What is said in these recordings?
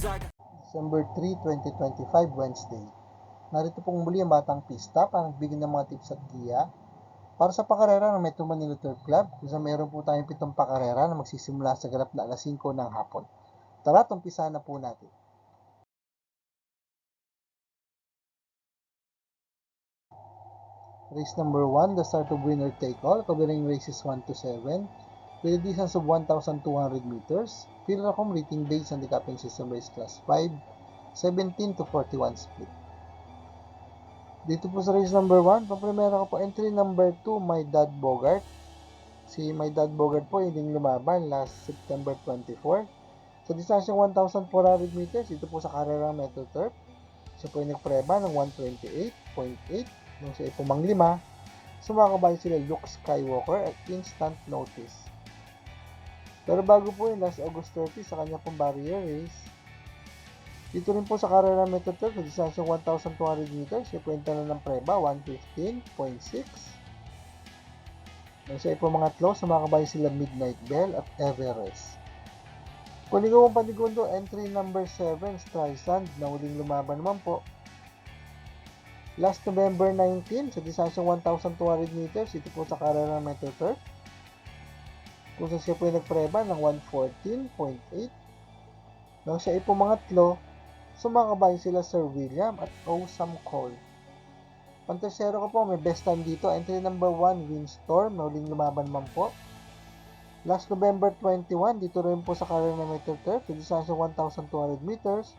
December 3, 2025, Wednesday. Narito pong muli ang Batang Pista para nagbigay ng mga tips at giya para sa pakarera ng Metro Manila Turf Club kung saan meron po tayong pitong pakarera na magsisimula sa ganap na alas 5 ng hapon. Tara, tumpisahan na po natin. Race number 1, the start of winner take all, covering races 1 to 7, with a distance of 1,200 meters. Philracom rating based on the capping system race class 5, 17 to 41 split. Dito po sa race number 1, paprimera ko po entry number 2, My Dad Bogart. Si My Dad Bogart po hindi lumaban last September 24. Sa distansyang 1,400 meters, dito po sa Carrera Metro Turf. Siya po ay nagpreba ng 128.8 nung siya ay pumanglima. Sumakabay sila Luke Skywalker at Instant Notice. Pero bago po yun, last August 30 sa kanya pong barrier race, dito rin po sa Carrera Metro Turf, sa distansyang 1,200 meters, po yung talo ng preba, 115.6. Nang siya ay pumangatlo, sumakabay sila Midnight Bell at Everest. Kuligawang panigundo, entry number 7, Streisand, na huling lumaban naman po. Last November 19, sa distansyang 1,200 meters, ito po sa Carrera Metro Turf. Kung siya po yung nagpreba ng 114.8. Nang siya ay pumangatlo, sumakabay sila Sir William at Awesome Call. Pantersero ko po, may best time dito. Entry number 1, Windstorm, na huling lumaban man po. Last November 21, dito rin po sa Carrera Metro Turf, sa distansyang 1,200 meters.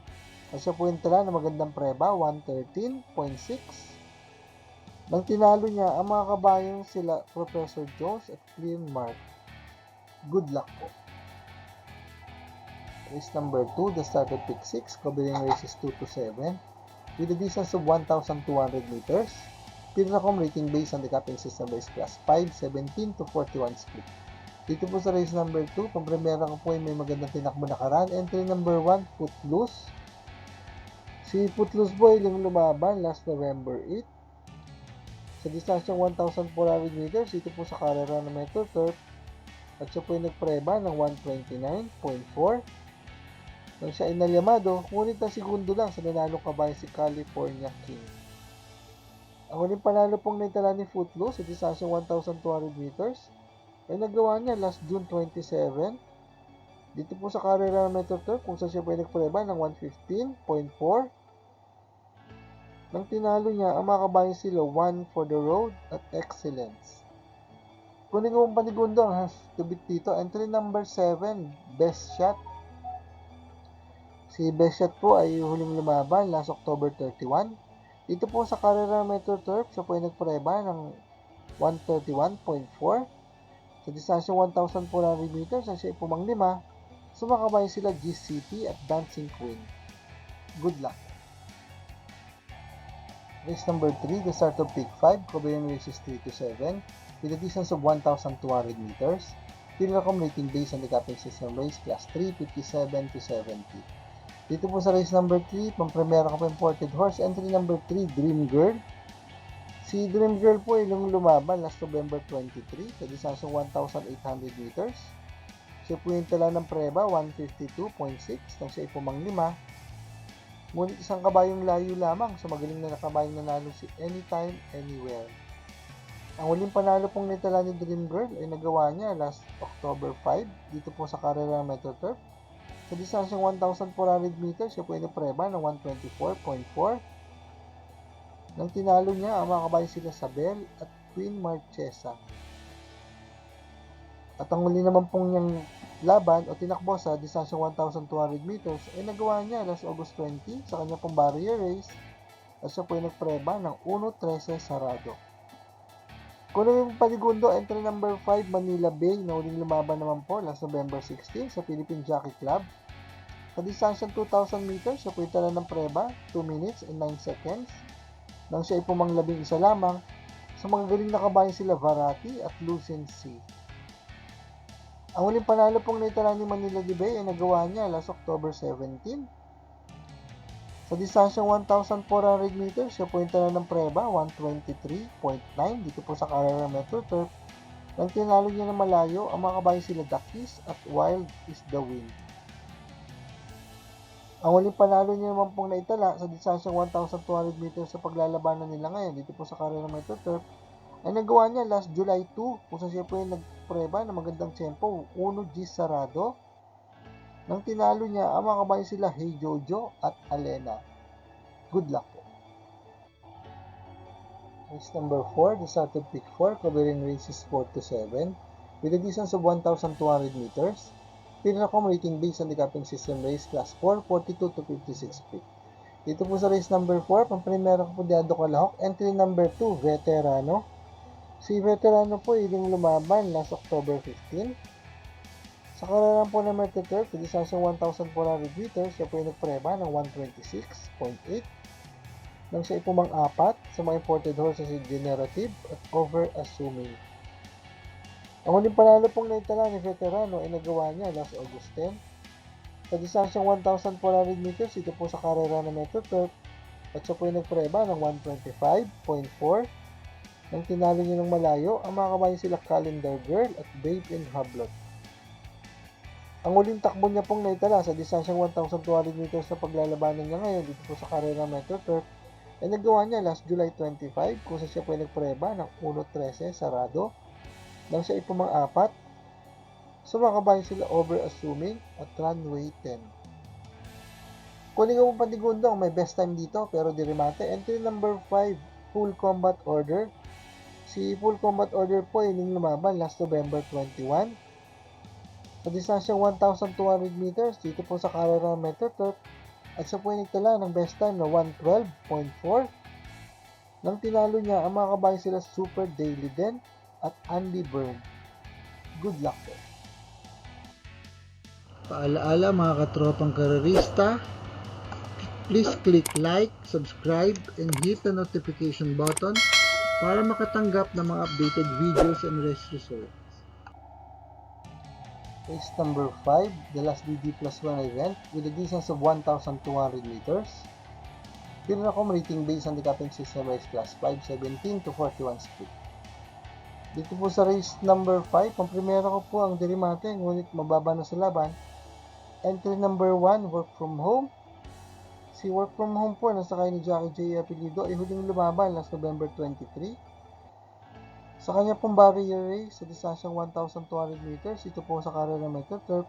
At siya po yung tala na magandang preba, 113.6. Nang tinalo niya, ang mga kabayong sila Professor Jones at Clean Mark. Good luck po. Race number 2, the start of pick 6, covering races 2 to 7, with a distance of 1,200 meters. Pinracom rating based on the capping system race class 5, 17 to 41 split. Dito po sa race number 2, pang premiera ko po ay may magandang tinakbo na karan. Entry number 1, Footloose. Si Footloose Boy yung lumaban last November 8. Sa distansyang 1,400 meters, dito po sa Carrera ng Metro Turf. At siya po ay nagpreba ng 129.4. Nang siya ay nalyamado, ngunit na segundo lang sa nanalo kabayan si California King. Ang huling panalo pong naitala ni Footloose sa distansyang 1,200 meters ay nagawa niya last June 27 dito po sa Carrera Metro Turf kung saan siya ay nagpreba ng 115.4 nang tinalo niya ang mga kabayan sila One for the Road at Excellence. Kunin ko has to beat dito. Entry number 7, Best Shot. Si Best Shot po ay huling lumaban last October 31. Dito po sa Carrera Metro Turf, siya po ay nagpreba ng 131.4 sa distansyang 1,400 meters siya ay pumanglima, sumakabay sila GCP at Dancing Queen. Good luck! Race number 3, the start of peak 5, covering races 3 to 7, with a distance of 1,200 meters. Pinracom rating based on the capping system race class 3, 57 to 70. Dito po sa race number 3, pang-premiera ko po imported horse, entry number 3, Dream Girl. Si Dream Girl po ay nung lumaban last November 23 sa distansyang 1,800 meters. Siya po yung tala ng preba, 152.6, nang siya ay pumanglima. Ngunit isang kabayong layo lamang sa magaling na nakabayong nanalo si Anytime, Anywhere. Ang huling panalo pong nitala ni Dream Girl ay nagawa niya last October 5 dito po sa Carrera Metro Turf. Sa distansyang 1,400 meters, siya po ay napreba ng 124.4 nang tinalo niya ang mga kabayan sila Sabel at Queen Marchesa. At ang huli naman pong niyang laban o tinakbo sa distansyang 1,200 meters ay nagawa niya last August 20 sa kanya pong barrier race at siya po ay nagpreba ng 1.13 sarado. Kung yung paligundo, entry number 5 Manila Bay na huling lumaban naman po last November 16 sa Philippine Jockey Club. Sa distansyang 2,000 meters, siya po ng preba 2 minutes and 9 seconds nang siya ay pumanglabing isa lamang sa mga galing na kabayan sila Varati at Lucency. Ang huling panalo pong naitala ni Manila de Bay ay nagawa niya last October 17. Sa distansyang 1,400 meters, siya po yung tala ng preba, 123.9 dito po sa Carrera Metro Turf. Nang tinalo niya na malayo, ang mga kabayan sila Duckies at Wild is the Wind. Ang huling panalo niya naman pong naitala sa distansyang 1,200 meters sa paglalabanan nila ngayon dito po sa Carrera Metro ay nagawa niya last July 2 kung saan siya po yung nagpreba ng magandang tempo 1 G Sarado nang tinalo niya ang mga kabayan sila Hey Jojo at Alena. Good luck po. Race number 4, the started pick 4, covering races 4 to 7 with a distance of 1,200 meters. Pinacom rating based on the capping system race class 4, 42 to 56 feet. Dito po sa race number 4, pamprimero ko po Diado Kalahok. Entry number 2, Veterano. Si Veterano po yung lumaban last October 15. Sa kararan po ng Metro Turf, sa distansyang 1,400 meters, siya po yung nagpreba ng 126.8 nang siya ipumang apat sa mga imported horses sa generative at over-assuming. Ang huling panalo pong naitala ni Veterano ay nagawa niya last August 10. Sa distansyang 1,400 meters, ito po sa karera ng Metro at siya po yung nagpreba ng 125.4 nang tinalo niya ng malayo ang mga kabayan sila Calendar Girl at Babe in Hublot. Ang uling takbo niya pong naitala sa distansyang 1,200 meters na paglalabanan niya ngayon dito po sa karera Metro Turf ay nagawa niya last July 25 kung saan siya po ay nagpreba ng 1.13 sarado nang siya ipumang apat sumakabayan sila over-assuming at runway 10. Kunin ko pong pandigundong may best time dito pero di remate. Entry number 5, Full Combat Order. Si Full Combat Order po ay yung lumaban last November 21. Sa distansyang 1,200 meters dito po sa Carrera Metro Turf at siya po ay nagtala ng best time na 112.4 nang tinalo niya ang mga kabayan sila Super Daily Den at Andy Byrne. Good luck po. Paalaala mga katropang karerista, please click like, subscribe, and hit the notification button para makatanggap ng mga updated videos and race results. Race number 5, the last DD plus 1 event with a distance of 1,200 meters. Pinracom rating based on the capping system race class 5, 17 to 41 speed. Dito po sa race number 5, ang primera ko po ang Dirimate, ngunit mababa na sa laban. Entry number 1, work from home. Si work from home po, nasa kayo ni Jackie J. Apelido, ay huling lumaban last November 23. Sa kanya pong barrier race sa distansyang 1,200 meters, ito po sa Metro Turf,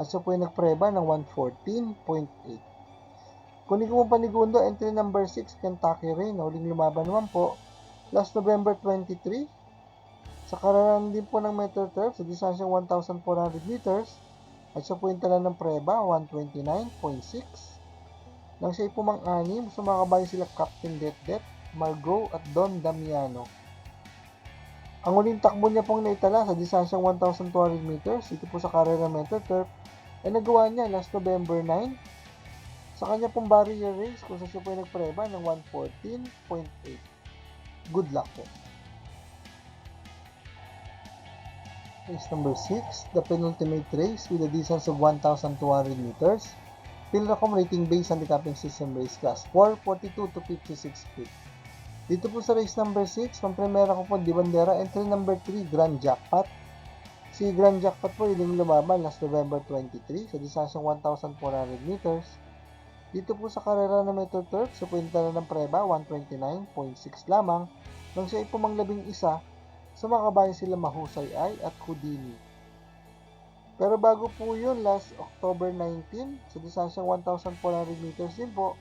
at siya po ay nagpreba ng 114.8. Kunin ko pong panigundo, entry number 6, Kentucky Rain, na huling lumaban naman po last November 23. Sa kararan din po ng Metro Turf sa distansyang 1,400 meters at siya po yung tala ng preba, 129.6. Nang siya pumang anim, sumakabayo sila Captain Det Margot at Don Damiano. Ang uling takbo niya pong naitala sa distansyang 1,200 meters, ito po sa Carrera Metro Turf, ay nagawa niya last November 9. Sa kanya pong barrier race, kung sa siya po ay nagpreba ng 114.8. Good luck po. Race number 6, the penultimate race with a distance of 1,200 meters. Pilracom rating based on the capping system race class 4, 42 to 56 feet. Dito po sa race number 6, pang primera ko po di bandera, entry number 3, Grand Jackpot. Si Grand Jackpot po yung lumaban last November 23 sa distansyang 1,400 meters. Dito po sa karera ng Metro Turf, sa punta na ng preba, 129.6 lamang. Nang siya ay pumanglabing isa, sumakabayan sila Mahusay Ay at Houdini. Pero bago po yun, last October 19, sa distansyang 1,400 meters din po,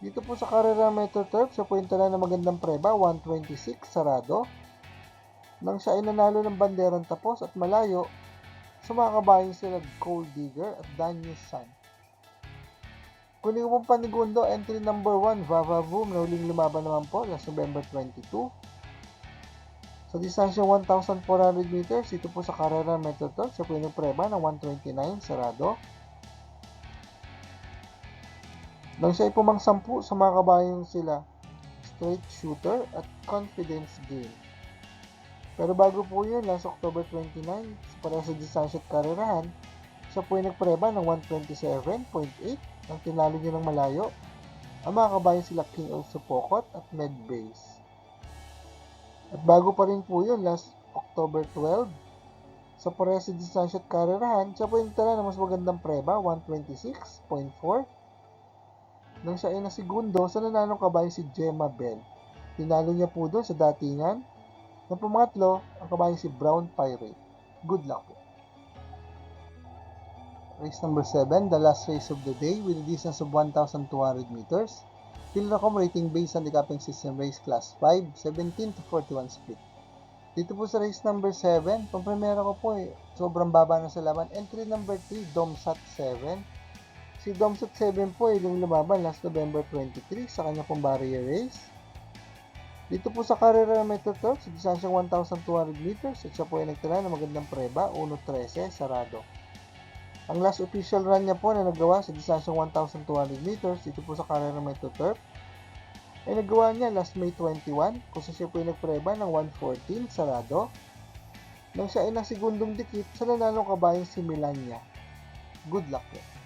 dito po sa Carrera Turf, sa point na ng magandang preba, 126 sarado. Nang siya ay nanalo ng banderang tapos at malayo, sumakabayan sila Gold Digger at Daniel San. Kunin ko pong panigundo, entry number 1, Vava Boom, na huling lumaban naman po, last November 22. Sa distansyang 1,400 meters, ito po sa Carrera Turf, sa Puno Preba ng 129 sarado. Nang siya ay pumang 10 sa mga kabayan sila, Straight Shooter at Confidence Game. Pero bago po yun, last October 29, para sa distansya at karerahan, siya po ay nagpreba ng 127.8 nang tinalo niya ng malayo. Ang mga kabayan sila King of Supokot at Medbase. At bago pa rin po yun, last October 12, Sa parehas sa distansya at karerahan, siya po yung tala na mas magandang preba, 126.4. Nang siya ay na segundo, sa nananong kabayo si Gemma Bell. Tinalo niya po doon sa datingan. Nang pumangatlo, ang kabayo si Brown Pirate. Good luck po. Race number 7, the last race of the day with a distance of 1,200 meters. Philracom rating based on the capping system race class 5, 17 to 41 split. Dito po sa race number 7, pang ko po eh, sobrang baba na sa laban. Entry number 3, Domsat 7. Si Domsat 7 po ay yung lumaban last November 23 sa kanya pong barrier race. Dito po sa karera na Metro Turf, sa distansyang 1,200 meters, at siya po ay nagtala ng magandang preba, 1.13, sarado. Ang last official run niya po na nagawa sa distansyang 1,200 meters, dito po sa karera na Metro Turf, ay nagawa niya last May 21 kung siya po ay nagpreba ng 114 sarado nang siya ay nasigundong dikit sa nanalong kabayang si Milania. Good luck po.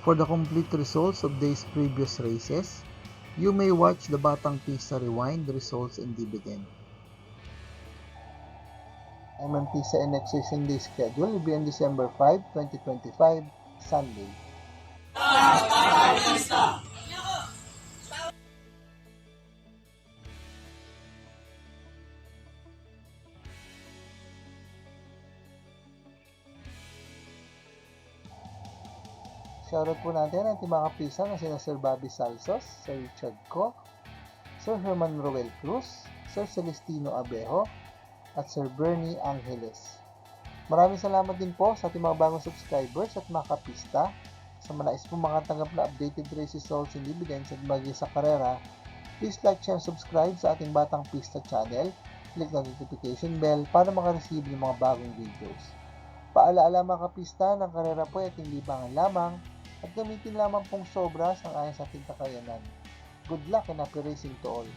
For the complete results of these previous races, you may watch the Batang Pista Rewind results and dividend. MMP sa next session day schedule will be on December 5, 2025, Sunday. Shoutout po natin ang ating mga kapisa na sina Sir Bobby Salsos, Sir Richard Co, Sir Herman Roel Cruz, Sir Celestino Abejo, at Sir Bernie Angeles. Maraming salamat din po sa ating mga bagong subscribers at mga kapista. Sa mga nais po makatanggap na updated race results and dividends at bagay sa karera, please like, share, subscribe sa ating Batang Pista channel. Click the notification bell para makareceive ng mga bagong videos. Paalaala mga kapista ng karera po ay ating libangan lamang at gamitin lamang pong sobra sang ayon sa ating kakayanan. Good luck and happy racing to all!